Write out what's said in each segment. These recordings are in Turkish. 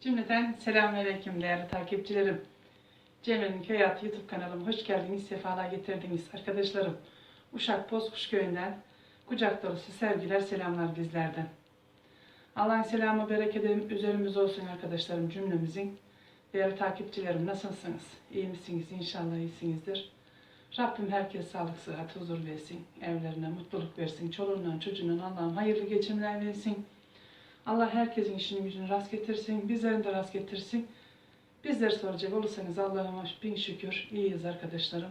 Cümleten selamünaleyküm değerli takipçilerim. Cemre'nin Köy Hayatı YouTube kanalıma hoş geldiniz, sefalar getirdiniz arkadaşlarım. Uşak Bozkuş Köyü'nden kucak dolusu sevgiler, selamlar bizlerden. Allah'ın selamı, bereketi üzerimize olsun arkadaşlarım cümlemizin. Değerli takipçilerim nasılsınız? İyi misiniz? İnşallah iyisinizdir. Rabbim herkes sağlık, sıhhat, huzur versin. Evlerine mutluluk versin. Çoluğundan, çocuğundan Allah'ım hayırlı geçimler versin. Allah herkesin işini gücünü rast getirsin. Bizlerin de rast getirsin. Bizler soracak olursanız Allah'ıma bin şükür iyiyiz arkadaşlarım.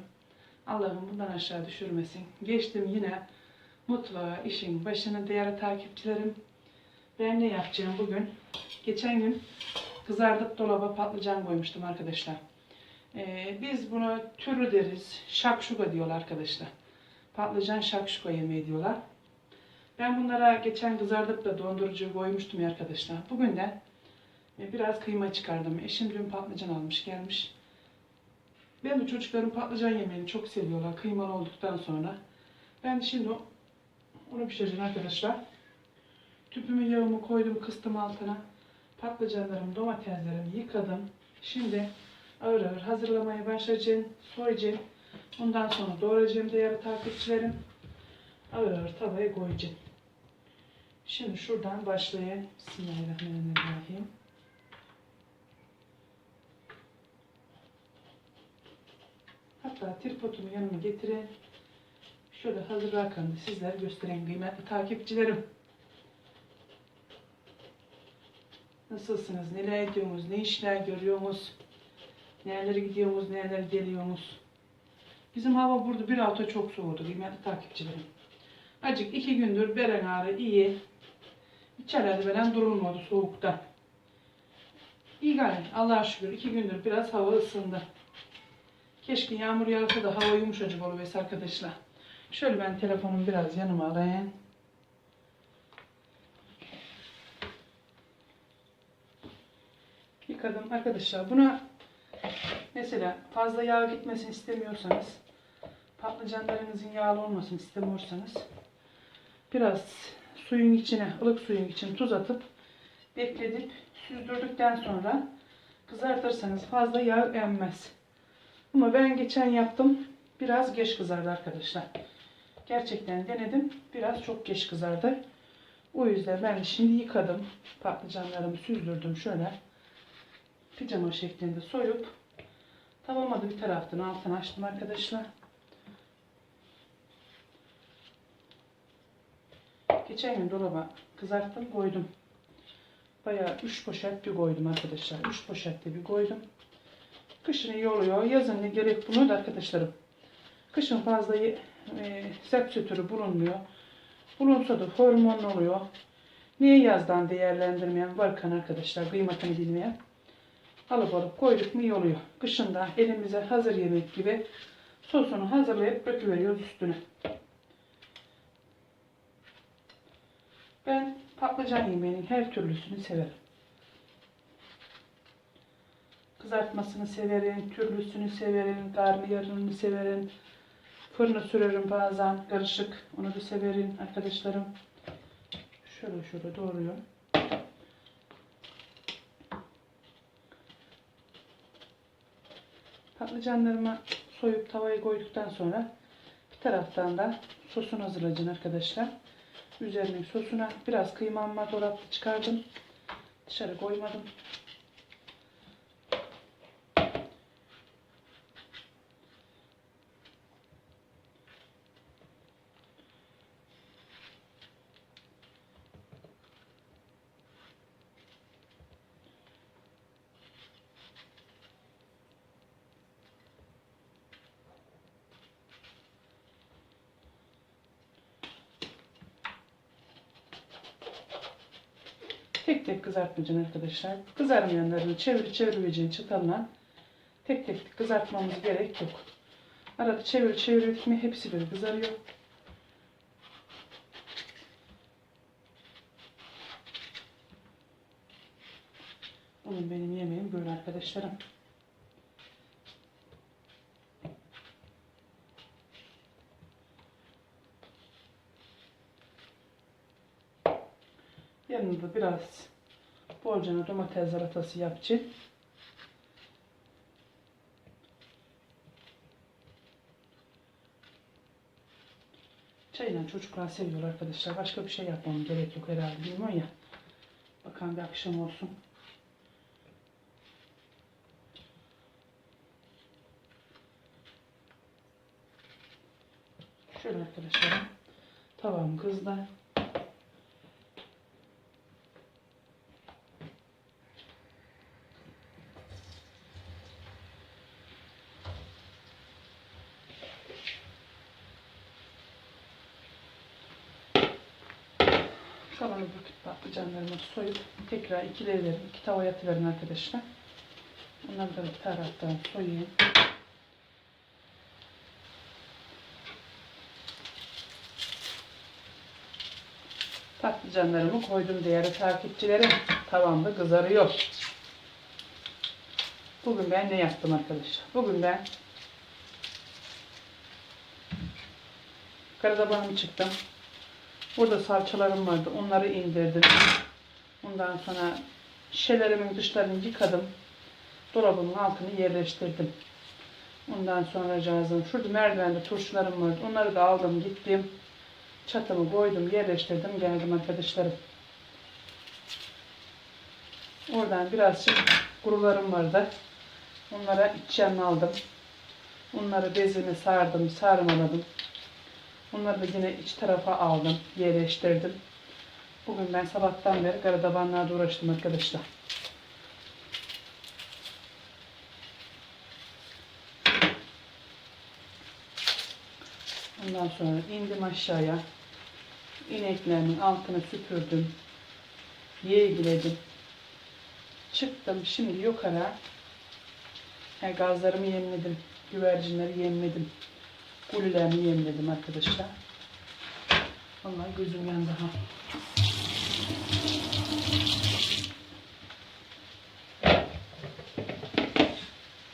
Allah'ım bundan aşağı düşürmesin. Geçtim yine mutfağa, işin başına değerli takipçilerim. Ben ne yapacağım bugün? Geçen gün kızardık dolaba patlıcan koymuştum arkadaşlar. Ee, biz bunu türlü deriz. Şakşuka diyorlar arkadaşlar. Patlıcan şakşuka yemeği diyorlar. Ben bunlara geçen kızardık da dondurucuya koymuştum ya arkadaşlar. Bugün de e, biraz kıyma çıkardım. Eşim dün patlıcan almış gelmiş. Ben de çocuklarım patlıcan yemeğini çok seviyorlar kıymalı olduktan sonra. Ben şimdi onu pişireceğim arkadaşlar. Tüpümü yağımı koydum kıstım altına. Patlıcanlarımı, domateslerimi yıkadım. Şimdi ağır ağır hazırlamaya başlayacağım. Soyacağım. Ondan sonra doğrayacağım değerli takipçilerim. Ağır ağır tavaya koyacağım. Şimdi şuradan başlayayım. Bismillahirrahmanirrahim. Hatta tripodumu yanıma getireyim. Şöyle hazırlarken de sizlere göstereyim kıymetli takipçilerim. Nasılsınız? Neler ediyorsunuz? Ne işler görüyorsunuz? Nerelere gidiyorsunuz? Nerelere geliyorsunuz? Bizim hava burada bir hafta çok soğudu kıymetli takipçilerim. Acık iki gündür beren ağrı iyi. İçeride veren durulmadı soğukta. İyi gayet Allah'a şükür iki gündür biraz hava ısındı. Keşke yağmur yağsa da hava yumuşacık oluverse arkadaşlar. Şöyle ben telefonumu biraz yanıma alayım. Yıkadım arkadaşlar. Buna mesela fazla yağ gitmesini istemiyorsanız patlıcanlarınızın yağlı olmasını istemiyorsanız biraz suyun içine, ılık suyun içine tuz atıp bekletip süzdürdükten sonra kızartırsanız fazla yağ emmez. Ama ben geçen yaptım. Biraz geç kızardı arkadaşlar. Gerçekten denedim. Biraz çok geç kızardı. O yüzden ben şimdi yıkadım. Patlıcanlarımı süzdürdüm şöyle. Pijama şeklinde soyup tavama da bir taraftan altını açtım arkadaşlar. Geçen gün dolaba kızarttım koydum. Bayağı 3 poşet bir koydum arkadaşlar. 3 poşette bir koydum. Kışın iyi oluyor. Yazın ne gerek bunu da arkadaşlarım. Kışın fazla e, sepsi türü bulunmuyor. Bulunsa da hormon oluyor. Niye yazdan değerlendirmeyen varken arkadaşlar kıymetini bilmeyen alıp alıp koyduk mu iyi oluyor. Kışında elimize hazır yemek gibi sosunu hazırlayıp döküveriyoruz üstüne. Ben patlıcan yemeğinin her türlüsünü severim. Kızartmasını severim, türlüsünü severim, garniyarını severim. Fırına sürerim bazen karışık. Onu da severim arkadaşlarım. Şöyle şöyle doğruyorum. Patlıcanlarımı soyup tavaya koyduktan sonra bir taraftan da sosunu hazırlayacağım arkadaşlar. Üzerine sosuna biraz kıymam var dolapta çıkardım. Dışarı koymadım. Tek tek kızartmayacaksın arkadaşlar. Kızarmayanlarını çevir çevirmeyeceğin çıtalla tek tek kızartmamız gerek yok. Arada çevir çevir mi hepsi böyle kızarıyor. Onun benim yemeğim böyle arkadaşlarım. Yanında biraz Bolcana domates salatası yapacağım. Çayla çocuklar seviyor arkadaşlar. Başka bir şey yapmam gerek yok herhalde. Bilmiyorum ya. Bakalım bir akşam olsun. Şöyle arkadaşlar. Tavam kızdı. Kalanı bırakıp patlıcanlarımı soyup tekrar ikilerim, iki tavaya atıverin arkadaşlar. Onları da bir taraftan soyayım. Patlıcanlarımı koydum değerli takipçilerim. Tavamda kızarıyor. Bugün ben ne yaptım arkadaşlar? Bugün ben Karadabanım çıktım. Burada salçalarım vardı. Onları indirdim. Ondan sonra şişelerimin dışlarını yıkadım. Dolabımın altını yerleştirdim. Ondan sonra cazım. Şurada merdivende turşularım vardı. Onları da aldım gittim. Çatımı koydum, yerleştirdim, geldim arkadaşlarım. Oradan birazcık kurularım vardı. Onlara içeceğimi aldım. Onları bezini sardım, sarmaladım. Onları da yine iç tarafa aldım, yerleştirdim. Bugün ben sabahtan beri karadabanlarla uğraştım arkadaşlar. Ondan sonra indim aşağıya. İneklerimin altını süpürdüm. Yeğledim. Çıktım şimdi yukarı. He, gazlarımı yemledim. Güvercinleri yemledim. Gulülerimi yemledim arkadaşlar. Vallahi gözüm yandı ha.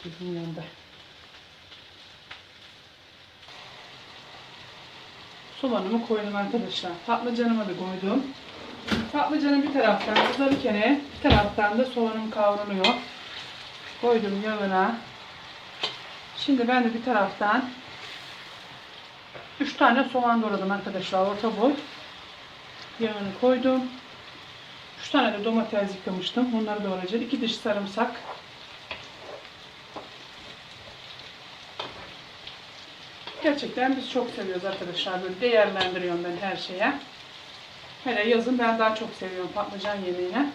Gözüm yandı. Soğanımı koydum arkadaşlar. Patlıcanımı da koydum. Patlıcanı bir taraftan kızarırken bir taraftan da soğanım kavruluyor. Koydum yağına. Şimdi ben de bir taraftan 3 tane soğan doğradım arkadaşlar orta boy. Yağını koydum. 3 tane de domates yıkamıştım. Onları doğrayacağım. 2 diş sarımsak. Gerçekten biz çok seviyoruz arkadaşlar. Böyle değerlendiriyorum ben her şeye. Hele yazın ben daha çok seviyorum patlıcan yemeğini.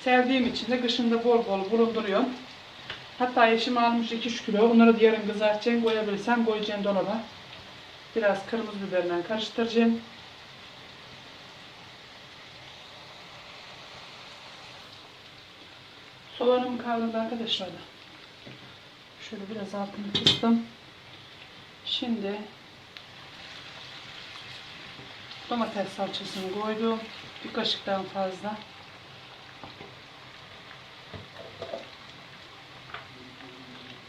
Sevdiğim için de kışında bol bol bulunduruyorum. Hatta eşim almış 2 kilo. Onları da yarın kızartacağım. Koyabilirsem koyacağım dolaba. Biraz kırmızı biberle karıştıracağım. Soğanım kavruldu arkadaşlar. Şöyle biraz altını kıstım. Şimdi domates salçasını koydum. Bir kaşıktan fazla.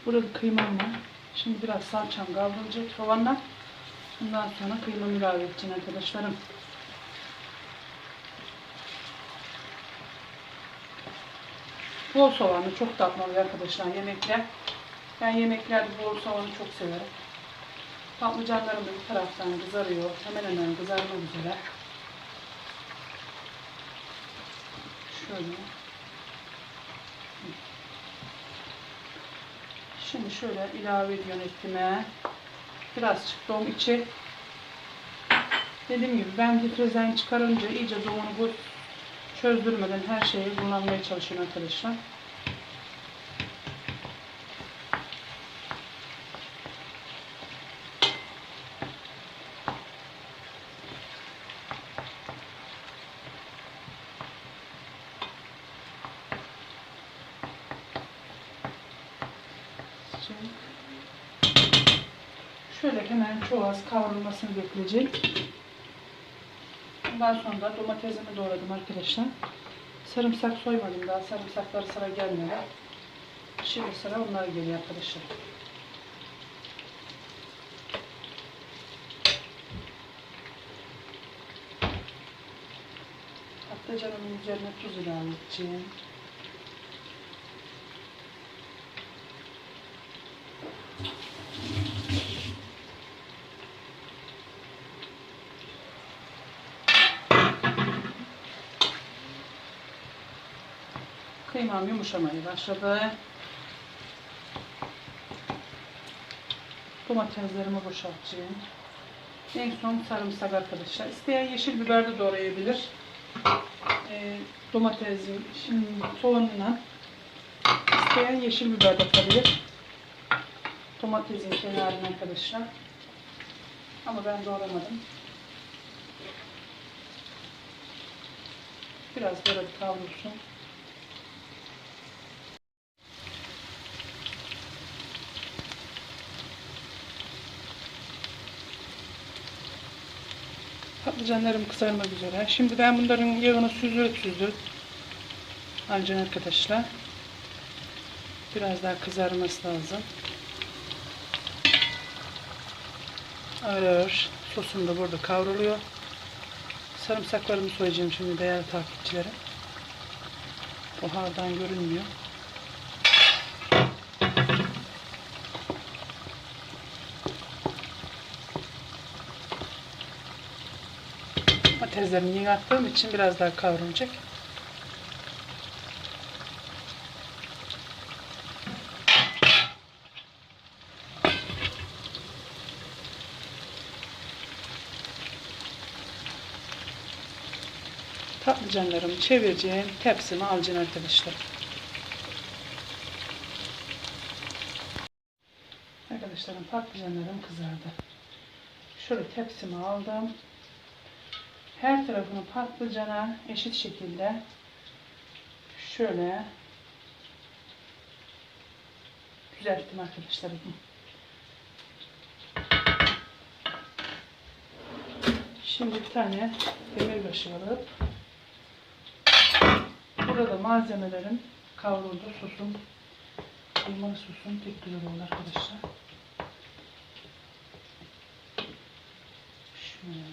Burada kıymam var. Şimdi biraz salçam kavrulacak soğanla. Ondan sonra kıymamı ilave edeceğim arkadaşlarım. Bol soğanlı çok tatlı oluyor arkadaşlar yemekler. Ben yemeklerde bol soğanı çok severim. Patlıcanlarım da bir taraftan kızarıyor. Hemen hemen kızarmak üzere. Şöyle. Şimdi şöyle ilave ediyorum etime. Biraz çıktım içi. Dediğim gibi ben difrizden çıkarınca iyice doğunu bu çözdürmeden her şeyi kullanmaya çalışıyorum arkadaşlar. Şimdi şöyle az kavrulmasını bekleyecek. Ondan sonra da domatesimi doğradım arkadaşlar. Sarımsak soymadım daha. Sarımsakları sıra gelmedi. Şimdi sıra onlar geliyor arkadaşlar. Patlıcanımın üzerine tuz ilave edeceğim. Kıymam yumuşamaya başladı. Domateslerimi boşaltacağım. En son sarımsak arkadaşlar. İsteyen yeşil biber de doğrayabilir. Ee, domatesin, şimdi soğanla isteyen yeşil biber de atabilir. Domatesin kenarına arkadaşlar. Ama ben doğramadım. Biraz böyle kavrulsun. Patlıcanlarım kızarmak üzere. Şimdi ben bunların yağını süzüle süzüle alacağım arkadaşlar. Biraz daha kızarması lazım. Ağır ağır sosum da burada kavruluyor. Sarımsaklarımı soyacağım şimdi değerli takipçilerim. Buhardan görünmüyor. Domateslerimi yeni için biraz daha kavrulacak. Patlıcanlarımı çevireceğim. Tepsimi alacağım arkadaşlar. Arkadaşlarım patlıcanlarım kızardı. Şöyle tepsimi aldım. Her tarafını patlıcana eşit şekilde şöyle düzelttim arkadaşlarım. Şimdi bir tane demir başı alıp burada malzemelerim kavruldu sosum kıymalı sosum tek güzel oldu arkadaşlar. Şöyle.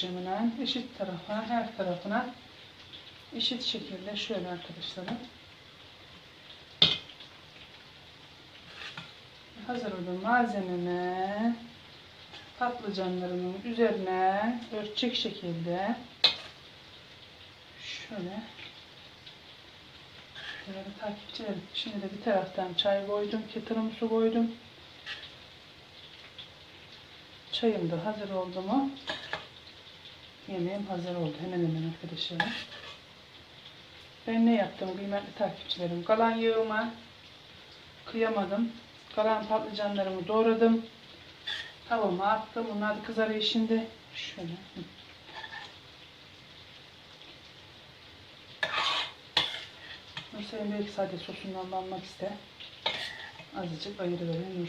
Kaşığımla eşit tarafa, her tarafına eşit şekilde şöyle arkadaşlarım. Hazır olan malzememi patlıcanlarımın üzerine örtecek şekilde şöyle şöyle takipçilerim. Şimdi de bir taraftan çay koydum, kettle'ımı su koydum. Çayım da hazır oldu mu? Yemeğim hazır oldu hemen hemen arkadaşlarım. Ben ne yaptım kıymetli takipçilerim? Kalan yağıma kıyamadım. Kalan patlıcanlarımı doğradım. Tavama attım. Bunlar da kızarıyor şimdi. Şöyle. Hı. Nursevim belki sadece sosundan almak ister. Azıcık ayırı vereyim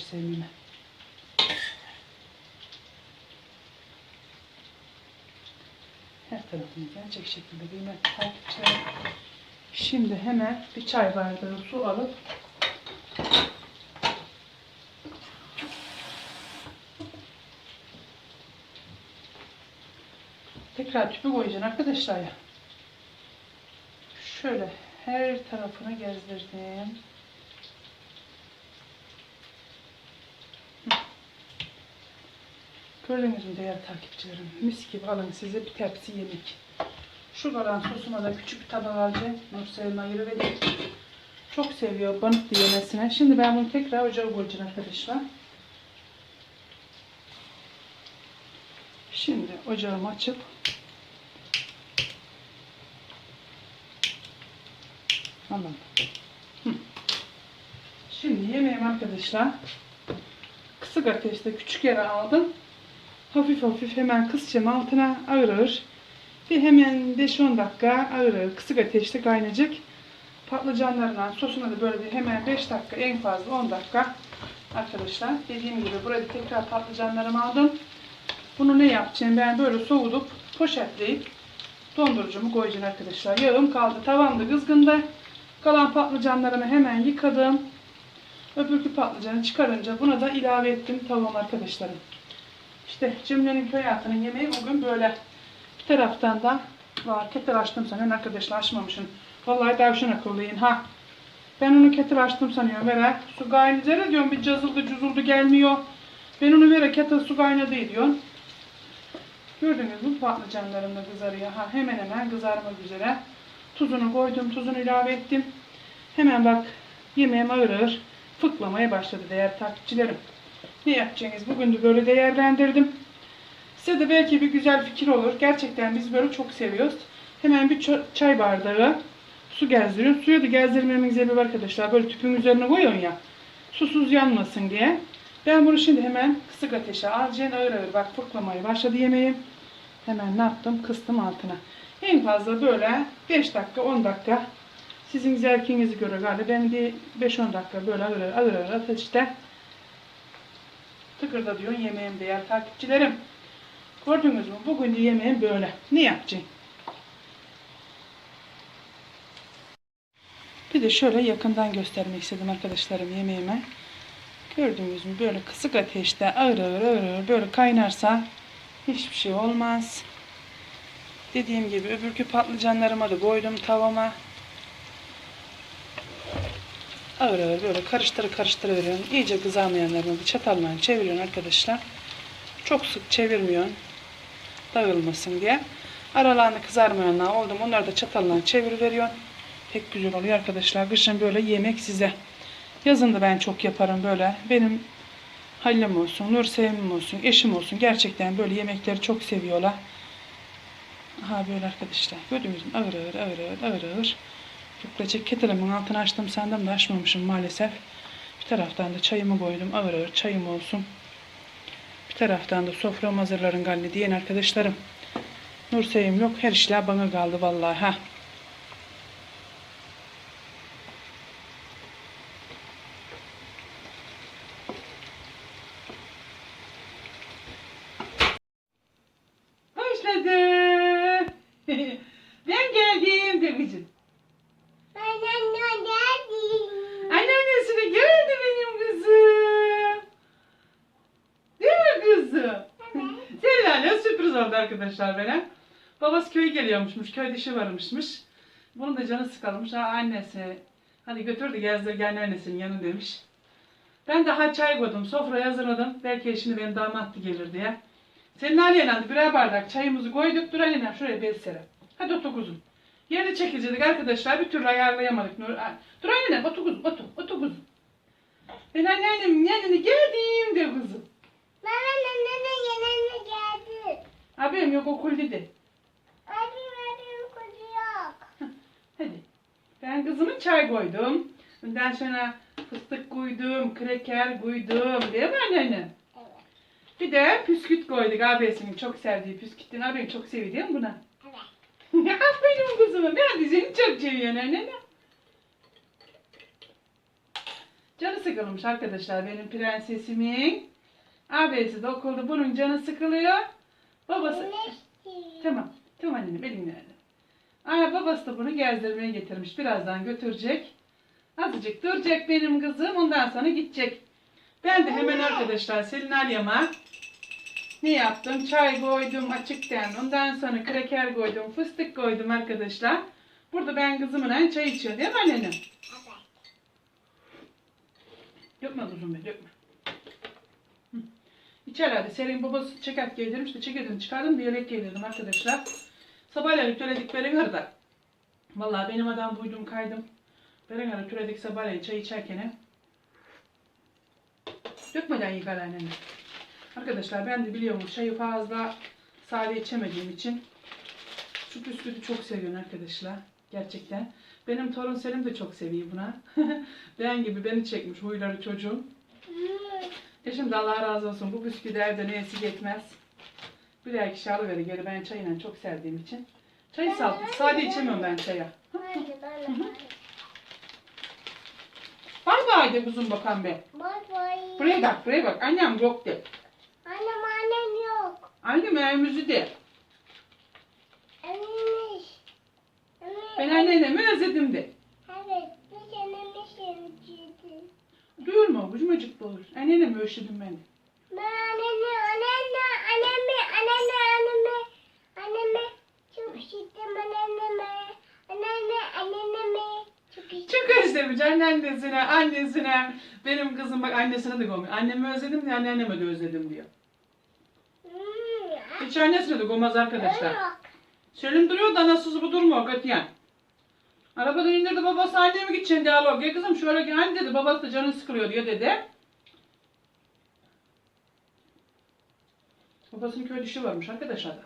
Her tarafını gelecek şekilde kıymetli takipçilerim. Şimdi hemen bir çay bardağı su alıp tekrar tüpü koyacağım arkadaşlar ya. Şöyle her tarafını gezdirdim. Gördüğünüz mü değerli takipçilerim? Mis gibi alın size bir tepsi yemek. Şu kalan sosuma da küçük bir tabak alacağım. Nursevim ayırı vereyim. Çok seviyor banık yemesine. Şimdi ben bunu tekrar ocağa koyacağım arkadaşlar. Şimdi ocağımı açıp. Hı. Şimdi yemeğim arkadaşlar kısık ateşte küçük yere aldım. Hafif hafif hemen kısacağım altına ağır ağır. Bir hemen 5-10 dakika ağır ağır kısık ateşte kaynayacak. Patlıcanlarla sosuna da böyle bir hemen 5 dakika en fazla 10 dakika arkadaşlar. Dediğim gibi burada tekrar patlıcanlarımı aldım. Bunu ne yapacağım? Ben böyle soğudup poşetleyip dondurucumu koyacağım arkadaşlar. Yağım kaldı tavamda kızgında. Kalan patlıcanlarımı hemen yıkadım. Öbürkü patlıcanı çıkarınca buna da ilave ettim tavuğum arkadaşlarım. İşte Cemre'nin köy hayatının yemeği bugün böyle. Bir taraftan da var. Keter açtım sanıyorum arkadaşlar açmamışım. Vallahi tavşan akıllıyım ha. Ben onu keter açtım sanıyorum. Vere su kaynayacak diyorum bir cazıldı cuzuldu gelmiyor. Ben onu vere keter su kaynadı diyorum. Gördüğünüz bu patlıcanlarım da kızarıyor. Ha, hemen hemen kızarmak üzere. Tuzunu koydum, tuzunu ilave ettim. Hemen bak yemeğim ağır ağır fıklamaya başladı değerli takipçilerim. Ne yapacaksınız? Bugün de böyle değerlendirdim. Size de belki bir güzel fikir olur. Gerçekten biz böyle çok seviyoruz. Hemen bir çay bardağı su gezdiriyorum. Suyu da gezdirmemin sebebi arkadaşlar. Böyle tüpün üzerine koyuyorsun ya. Susuz yanmasın diye. Ben bunu şimdi hemen kısık ateşe alacağım. Ağır ağır bak fıklamaya başladı yemeğim. Hemen ne yaptım? Kıstım altına. En fazla böyle 5 dakika 10 dakika sizin zevkinizi göre galiba ben bir 5-10 dakika böyle ağır ağır, ağır, ağır ateşte tıkırda diyor yemeğim değerli takipçilerim. Gördünüz mü? Bugün de yemeğim böyle. Ne yapacağım? Bir de şöyle yakından göstermek istedim arkadaşlarım yemeğime. Gördüğünüz mü böyle kısık ateşte ağır ağır ağır ağır böyle kaynarsa hiçbir şey olmaz. Dediğim gibi öbürkü patlıcanlarıma da koydum tavama. Ağır ağır böyle karıştırı karıştırı veriyorum. İyice kızarmayanlarını bir çatalla çeviriyorsun arkadaşlar. Çok sık çevirmiyorsun. Dağılmasın diye. Aralarında kızarmayanlar oldu mu onları da çatalla çevir Pek güzel oluyor arkadaşlar. Kışın böyle yemek size. Yazın da ben çok yaparım böyle. Benim Halil'im olsun, Nur Sevim'im olsun, eşim olsun. Gerçekten böyle yemekleri çok seviyorlar. Aha böyle arkadaşlar. Gördüğünüz mü? Ağır ağır, ağır ağır, ağır Yuklayacak ketelemin altını açtım sandım da açmamışım maalesef. Bir taraftan da çayımı koydum. Ağır ağır çayım olsun. Bir taraftan da soframı hazırlarım galiba diyen arkadaşlarım. Nur Sevim yok. Her işler bana kaldı vallahi. Ha. Başladı. ben geldim demişim. Anneannesini geldi benim kızım. Değil mi kızım? Senin annen sürpriz oldu arkadaşlar bana. Geliyormuşmuş. Köyde işi varmışmış. Bunun da canı sıkılmış. Ha annesi. Hadi götür de gezdir gel annesinin yanı demiş. Ben daha çay koydum. Sofrayı hazırladım. Belki şimdi benim damat da gelir diye. Senin anneyle birer bardak çayımızı koyduk. Dur annenem şuraya bez sere. Hadi otur kuzum. Yeni çekileceğiz arkadaşlar. Bir türlü ayarlayamadık. Nur. Dur annenem otur kuzum. Otur. Otur kuzum. Ben anneannemin yanına geldim de kuzum. Abim yok okul dedi. Hadi. Ben kızımın çay koydum. Ondan sonra fıstık koydum, kreker koydum. Değil mi anneannem? Bir de püsküt koyduk abisinin çok sevdiği püskütten. Abim çok seviyor değil mi buna? Ya benim kızımı. Ben de seni çok seviyorum anne. Canı sıkılmış arkadaşlar benim prensesimin. Abisi de okulda bunun canı sıkılıyor. Babası... Tamam. Tamam annem elimle? Aa, babası da bunu gezdirmeye getirmiş. Birazdan götürecek. Azıcık duracak benim kızım. Ondan sonra gidecek. Ben de hemen arkadaşlar Selin Alyam'a ne yaptım? Çay koydum açıktan. Ondan sonra kreker koydum. Fıstık koydum arkadaşlar. Burada ben kızımla çay içiyorum değil mi annenim? Dökme kuzum be dökme. Hı. İçerlerde Selin babası çekerek giydirmiş de çekirdeğini çıkardım bir yelek giydirdim arkadaşlar. Sabahleyin töledik beren da. Vallahi benim adam buydum kaydım. Beren arı töledik sabahleyin çay içerken. Dökmeden yıkar. Arkadaşlar ben de biliyorum çayı fazla sade içemediğim için şu bisküviti çok seviyorum arkadaşlar. Gerçekten. Benim torun Selim de çok seviyor buna. ben gibi beni çekmiş huyları çocuğum. E şimdi Allah razı olsun bu bisküvi de evde neyesi yetmez. Birer kişi alıverir geri ben çayla çok sevdiğim için. Çayı sal, sade içemiyorum ben çaya. Bay bay de kuzum bakan be. Buraya bak buraya bak annem yok de. Annem annem yok. Annem evimizi de. Annem Ben anneannemi özledim de. Evet, bir sene bir sene çizdim. Duyulma kuzum acıklı olur. Anneannemi özledim ben de. Ben annemi, annemi, annemi, annemi, annemi, annemi çok sevdim annemi. Annemi, annemi çok sevdim. Özlemiş anneannesine, annesine. Benim kızım bak annesine de koymuyor. Annemi özledim diye anneanneme de özledim diyor. Hiç annesine de koymaz arkadaşlar. Selim duruyor da anasız bu durmuyor katiyen. Arabadan indirdi babası anneye mi gideceksin diyalog. Ya kızım şöyle gel anne dedi babası da canın sıkılıyor diyor dedi. Babasının köy dişi varmış arkadaşlar da.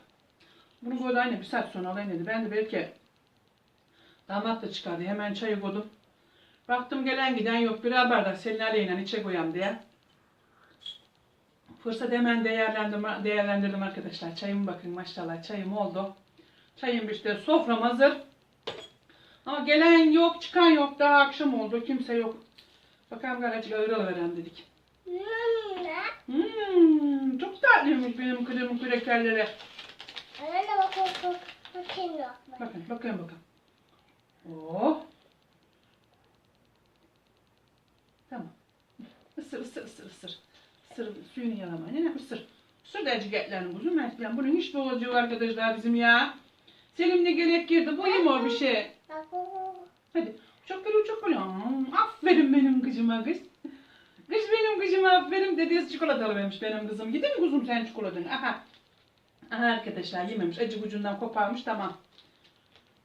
Bunu böyle anne bir saat sonra alayım dedi. Ben de belki damat da çıkardı. Hemen çayı koydum. Baktım gelen giden yok. Bir bardak Selin Aleyhine içe koyayım diye. Fırsat hemen değerlendirdim, değerlendirdim arkadaşlar. Çayım bakın maşallah çayım oldu. Çayım işte sofram hazır. Ama gelen yok, çıkan yok. Daha akşam oldu, kimse yok. Bakalım garacık ağır alıveren dedik. Hmm, çok tatlıymış benim kremi krekerleri. Anne bak bak bak. Bakın yok. Bakın, bakın bakın. Oh. Tamam. Isır, ısır, ısır, ısır. Isır, suyunu yalama. Ne ısır. Isır da acı etlerini kuzum. Ben bunun hiç yok arkadaşlar bizim ya. Selim de gerek girdi. Bu yeme bir şey. Hadi. Çok böyle çok böyle. Aferin benim kızıma kız. Kız benim kızıma aferin. Dedesi çikolatalı vermiş benim kızım. Yedin mi kuzum sen çikolatanı? Aha. Aha arkadaşlar yememiş. Acı ucundan koparmış tamam.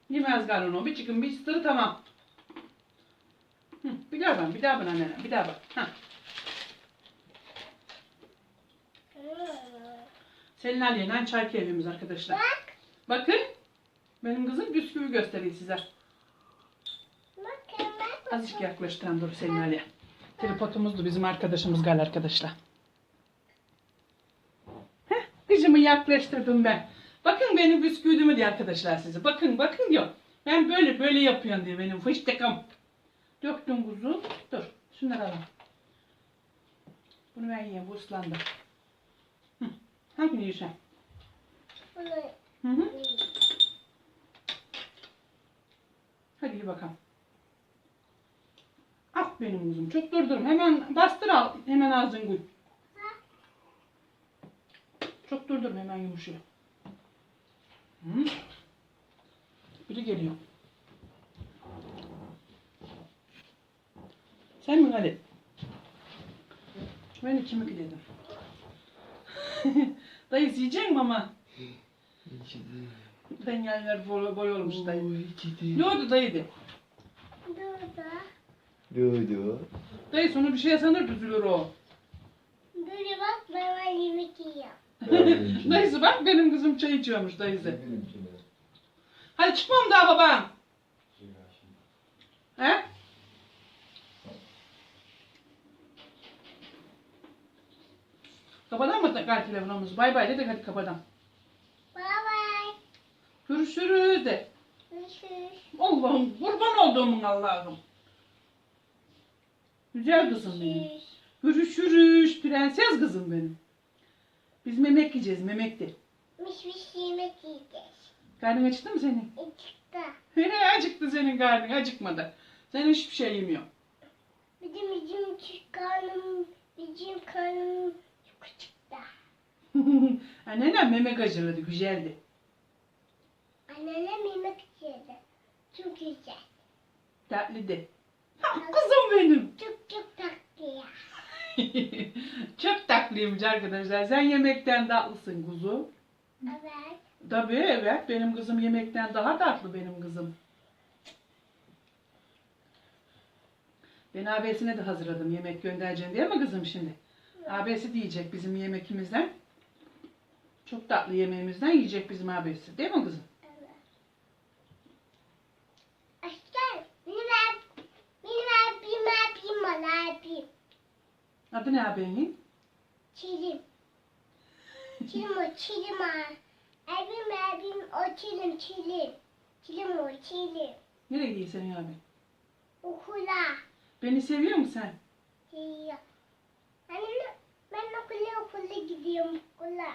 Yemez galiba o. Bir çıkın bir çıtırı tamam. Bir daha bak, bir daha bak anne. Bir daha bak. Ha. Hmm. Selin Aliye'den çay keyfimiz arkadaşlar. Bak. Bakın. Benim kızım bisküvi göstereyim size. Bakın bak. Azıcık yaklaştıran dur Selin Aliye. Tripodumuzdu bizim arkadaşımız gal arkadaşlar. Heh, kızımı yaklaştırdım ben. Bakın benim bisküvimi diye arkadaşlar size. Bakın bakın diyor. Ben böyle böyle yapıyorum diye benim fıştıkım. Döktüm kuzu. Dur. Şunları alalım. Bunu ben yiyeyim. Bu ıslandı. Hı. Hangini? Bunu. Hı hı. Hadi iyi bakalım. Ah benim kuzum. Çok durdurum. Hemen bastır al. Hemen ağzını koy. Çok durdurum. Hemen yumuşuyor. Hı. Biri geliyor. Sen mi Ali? Ben ikimi dedim. Dayı yiyecek mi ama? Ben yerler boy, boy olmuş dayı. Ne oldu dayı de? Burada. Dudu. Dayı sonra bir şey sanır düzülür o. Böyle bak ben yemek yiyorum. Dayısı bak benim kızım çay içiyormuş dayısı. Hadi çıkmam daha babam. He? Kapadan mı gel telefonumuzu? Bay bay dedik hadi kapadan. Bye bye. Görüşürüz de. Görüşürüz. Allah'ım kurban olduğumun Allah'ım. Güzel kızım benim. Görüşürüz. Prenses kızım benim. Biz memek yiyeceğiz memekti. Miş miş yemek yiyeceğiz. Karnın acıktı mı senin? İçte. Hele acıktı senin karnın acıkmadı. Sen hiçbir şey yemiyor. Bizim bizim karnım, bizim karnım çıktı. Anneannem memek acıladı güzeldi. Anneannem yemek yedi. Çok güzel. Tatlıydı. Kızım benim. Çok çok tatlı ya. Çok tatlıymış arkadaşlar. Sen yemekten tatlısın kuzu. Evet. Tabii evet. Benim kızım yemekten daha tatlı benim kızım. Ben abisine de hazırladım yemek göndereceğim diye ama kızım şimdi. Abisi diyecek bizim yemekimizden. Çok tatlı yemeğimizden yiyecek bizim abisi. Değil mi kızım? Evet. Aşkım, beni ver. Beni ver, bir ver, bir bana bir. Adı ne abinin? Çilim. Çilim o, çilim ha. Abim, abim, o çilim, çilim. Çilim o, çilim. Nereye gidiyor senin abin? Okula. Beni seviyor musun sen? Gidiyor. Anne, ben okula okula gidiyorum okula.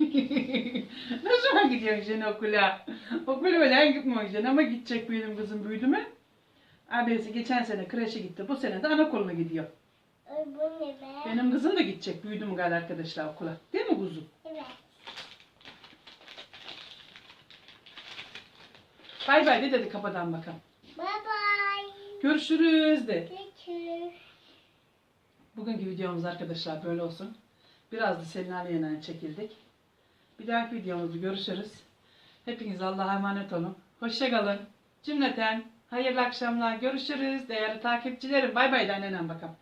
ne zaman gidiyorsun Jen okula? Okula öyle Jen ama gidecek benim kızım büyüdü mü? Abisi geçen sene kreşe gitti. Bu sene de anaokuluna gidiyor. Ay, bu ne be? Benim kızım da gidecek büyüdü mü galiba arkadaşlar okula. Değil mi kuzum? Evet. Bay bay de dedi kapıdan bakalım. Bye bye. Görüşürüz de. Görüşürüz. Bugünkü videomuz arkadaşlar böyle olsun. Biraz da Selin ile çekildik. Bir dahaki videomuzda görüşürüz. Hepiniz Allah'a emanet olun. Hoşçakalın. Cümleten hayırlı akşamlar. Görüşürüz değerli takipçilerim. Bay bay de annenen bakalım.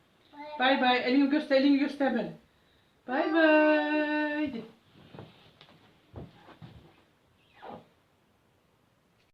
Bay bay. Elini göster, elini göster böyle. Bay bay.